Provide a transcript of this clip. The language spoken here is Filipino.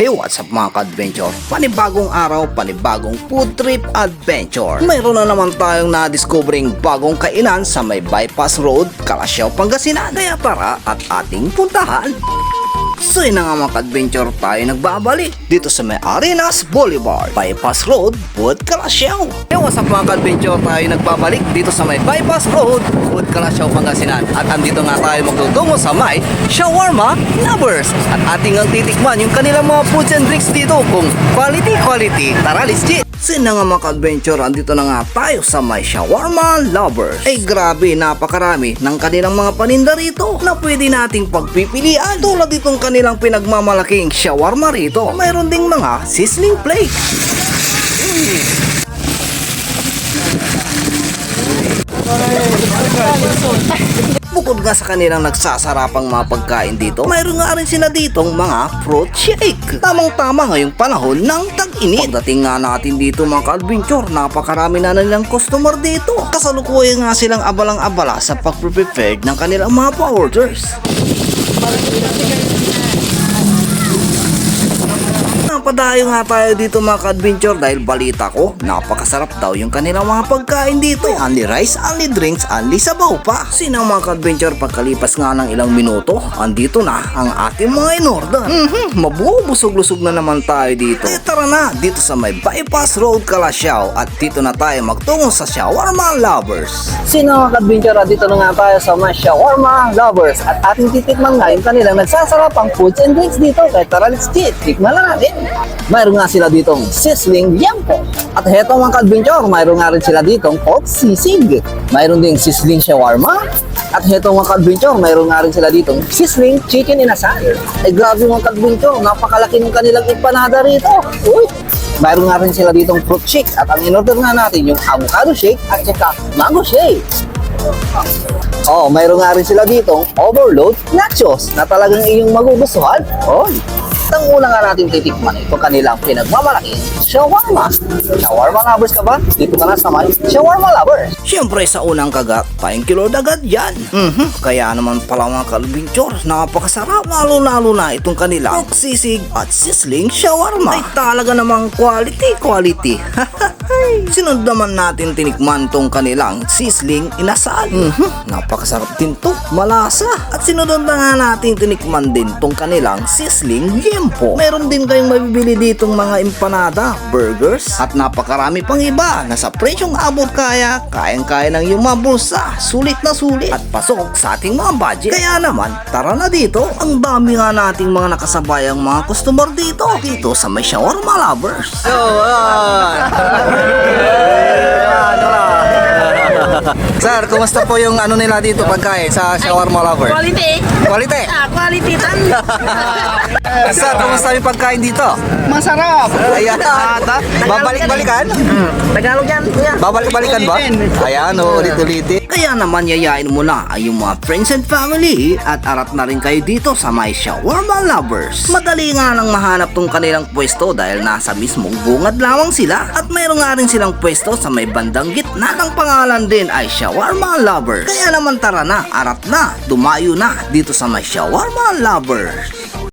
Hey, what's up mga ka-adventure? Panibagong araw, panibagong food trip adventure. Mayroon na naman tayong na-discovering bagong kainan sa may bypass road, Kalasyaw, Pangasinan. Kaya tara at ating puntahan. So na nga mga ka-adventure tayo nagbabalik dito sa may Arenas Boulevard, Bypass Road, Wood Kalasyaw. Hey, what's up mga ka-adventure tayo nagbabalik dito sa may Bypass Road, Wood Kalasyaw, Pangasinan. At andito nga tayo magtutungo sa may Shawarma Lovers. At ating ang titikman yung kanilang mga foods and drinks dito kung quality quality. Tara, let's get! Sin na nga mga ka-adventure, andito na nga tayo sa may Shawarma Lovers. Ay grabe, napakarami ng kanilang mga paninda rito na pwede nating pagpipilian. Tulad itong kanilang pinagmamalaking shawarma rito. Mayroon ding mga sizzling plate. Bukod nga sa kanilang nagsasarapang mga pagkain dito, mayroon nga rin sila ditong mga fruit shake. Tamang-tama ngayong panahon ng tag-init. Pagdating nga natin dito mga ka-adventure, napakarami na nilang customer dito. Kasalukuyan nga silang abalang-abala sa pag-prepare ng kanilang mga pa-orders. Napadayo nga tayo dito mga ka-adventure dahil balita ko, napakasarap daw yung kanilang mga pagkain dito. Only rice, only drinks, only sabaw pa. Sino mga ka-adventure pagkalipas nga ng ilang minuto, andito na ang ating mga inorder. Mhm, mabubusog-lusog na naman tayo dito. Kaya tara na, dito sa may Bypass Road, Kalasyaw at dito na tayo magtungo sa Shawarma Lovers. Sino mga ka-adventure dito na nga tayo sa mga shawarma lovers at ating titikman nga yung kanilang nagsasarapang foods and drinks dito kaya tara let's get tikman na natin. Mayroon nga sila ditong sizzling yampo. At heto mga ka-adventure, mayroon nga rin sila ditong pork sisig. Mayroon ding sizzling shawarma. At heto mga ka-adventure, mayroon nga rin sila ditong sizzling chicken inasal. Ay grabe mga ka-adventure, napakalaki ng kanilang empanada rito. Uy! Mayroon nga rin sila ditong fruit shake at ang in-order nga natin yung avocado shake at saka mango shake. Oh, mayroon nga rin sila ditong overload nachos na talagang iyong magugustuhan. Oh, ang una nga natin titikman ito kanilang pinagmamalaking shawarma. Shawarma lovers ka ba? Dito ka na sa may shawarma lovers. Siyempre sa unang kagat, tayong kilo agad yan. Mhm. Kaya naman pala mga kalbinchor, napakasarap lalo-lalo na itong kanilang sisig at sizzling shawarma. Ay talaga namang quality, quality. Sunod naman natin tinikman tong kanilang sizzling inasal. Mhm. Napakasarap din to, malasa. At sinunod na nga natin tinikman din tong kanilang sizzling yempo. Meron din kayong mabibili ditong mga empanada, burgers, at napakarami pang iba na sa presyong abot kaya, kayang-kaya ng iyong mga bulsa, sulit na sulit at pasok sa ating mga budget. Kaya naman, tara na dito. Ang dami nga nating mga nakasabayang mga customer dito, dito sa may shawarma lovers. Sir, kumusta po yung ano nila dito pagkain sa shawarma lover? Quality. Quality. Ah, quality tan. Sir, kumusta yung pagkain dito? Masarap. Ayan. Babalik-balikan? Tagalog yan. Babalik-balikan ba? Ayan, ulit-ulitin. Kaya naman yayain mo na ay yung mga friends and family at arat na rin kayo dito sa may shawarma lovers. Madali nga nang mahanap tong kanilang pwesto dahil nasa mismong bungad lamang sila at mayroon nga rin silang pwesto sa may bandang gitna ng pangalan din ay shawarma lovers. Kaya naman tara na, arat na, dumayo na dito sa may shawarma lovers.